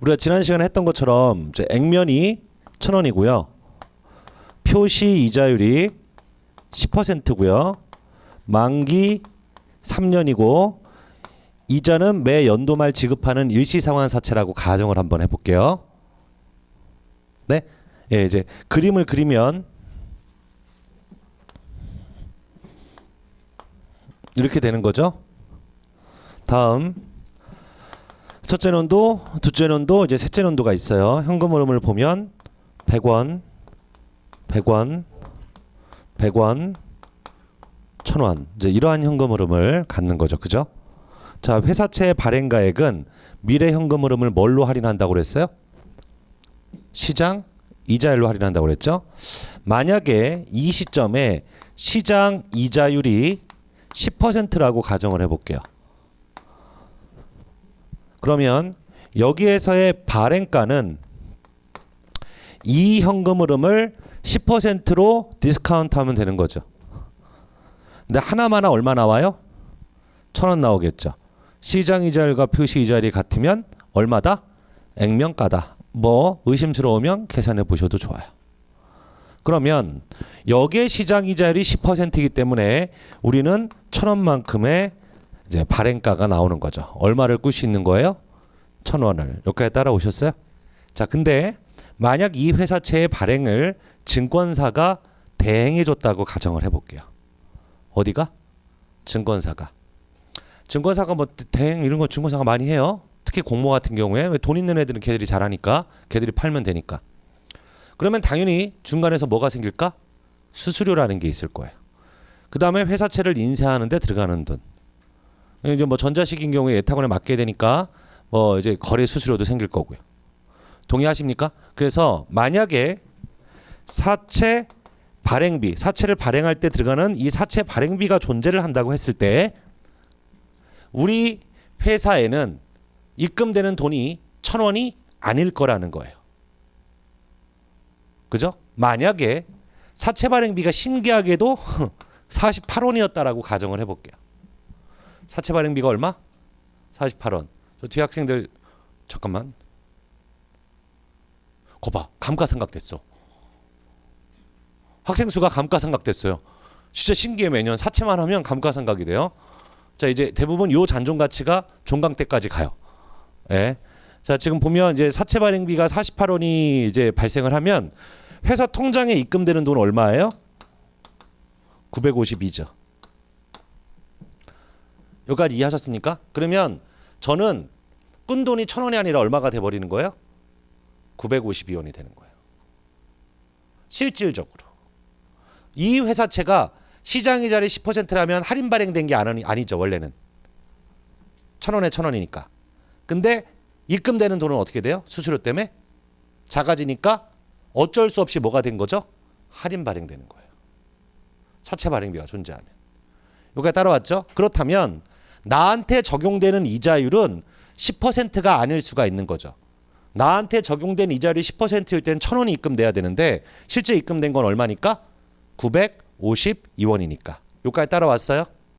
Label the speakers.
Speaker 1: 우리가 지난 시간에 했던 것처럼 이제 액면이 천 원이고요. 표시 이자율이 10%고요. 만기 3년이고 이자는 매 연도 말 지급하는 일시 상환 사채라고 가정을 한번 해볼게요. 네, 예, 이제 그림을 그리면 이렇게 되는 거죠. 다음 첫째 년도, 둘째 년도, 이제 셋째 년도가 있어요. 현금 흐름을 보면 100원, 100원, 100원, 1000원. 이제 이러한 현금 흐름을 갖는 거죠. 그죠? 자, 회사채 발행가액은 미래 현금 흐름을 뭘로 할인한다고 그랬어요? 시장 이자율로 할인한다고 그랬죠? 만약에 이 시점에 시장 이자율이 10%라고 가정을 해 볼게요. 그러면 여기에서의 발행가는 이 현금 흐름을 10%로 디스카운트하면 되는 거죠. 근데 하나마나 얼마 나와요? 천 원 나오겠죠. 시장 이자율과 표시 이자율이 같으면 얼마다? 액면가다. 뭐 의심스러우면 계산해 보셔도 좋아요. 그러면 여기에 시장 이자율이 10%이기 때문에 우리는 천 원만큼의 이제 발행가가 나오는 거죠. 얼마를 꿀 수 있는 거예요? 천 원을. 여기까지 따라오셨어요? 자, 근데 만약 이 회사채의 발행을 증권사가 대행해 줬다고 가정을 해볼게요. 어디가? 증권사가. 증권사가 뭐 대행 이런 거 증권사가 많이 해요. 특히 공모 같은 경우에 왜돈 있는 애들은 걔들이 잘하니까 걔들이 팔면 되니까. 그러면 당연히 중간에서 뭐가 생길까? 수수료라는 게 있을 거예요. 그 다음에 회사채를 인쇄하는데 들어가는 돈. 이제 뭐 전자식인 경우에 예탁원에 맡게 되니까 뭐 이제 거래 수수료도 생길 거고요. 동의하십니까? 그래서 만약에 사채 발행비, 사채를 발행할 때 들어가는 이 사채 발행비가 존재를 한다고 했을 때 우리 회사에는 입금되는 돈이 천 원이 아닐 거라는 거예요. 그죠? 만약에 사채 발행비가 신기하게도 48원이었다라고 가정을 해볼게요. 사채 발행비가 얼마? 48원. 저 뒤에 학생들 잠깐만. 거봐 감가상각 됐어. 학생 수가 감가상각 됐어요. 진짜 신기해 매년 사채만 하면 감가상각이 돼요. 자 이제 대부분 요 잔존 가치가 종강 때까지 가요. 예. 자 지금 보면 이제 사채 발행비가 48원이 이제 발생을 하면 회사 통장에 입금되는 돈 얼마예요? 952죠. 여기까지 이해하셨습니까? 그러면 저는 끈 돈이 천 원이 아니라 얼마가 돼 버리는 거예요? 952원이 되는 거예요. 실질적으로 이 회사채가 시장 이자리 10%라면 할인 발행된 게 아니, 아니죠 원래는 천 원에 천 원이니까. 근데 입금되는 돈은 어떻게 돼요? 수수료 때문에 작아지니까 어쩔 수 없이 뭐가 된 거죠? 할인 발행되는 거예요. 사채 발행비가 존재하면. 여기가 따라왔죠? 그렇다면 나한테 적용되는 이자율은 10%가 아닐 수가 있는 거죠. 나한테 적용된 이자율이 10%일 때는 천 원이 입금돼야 되는데 실제 입금된 건 얼마니까? 952원이니까. 여기까지 따라왔어요?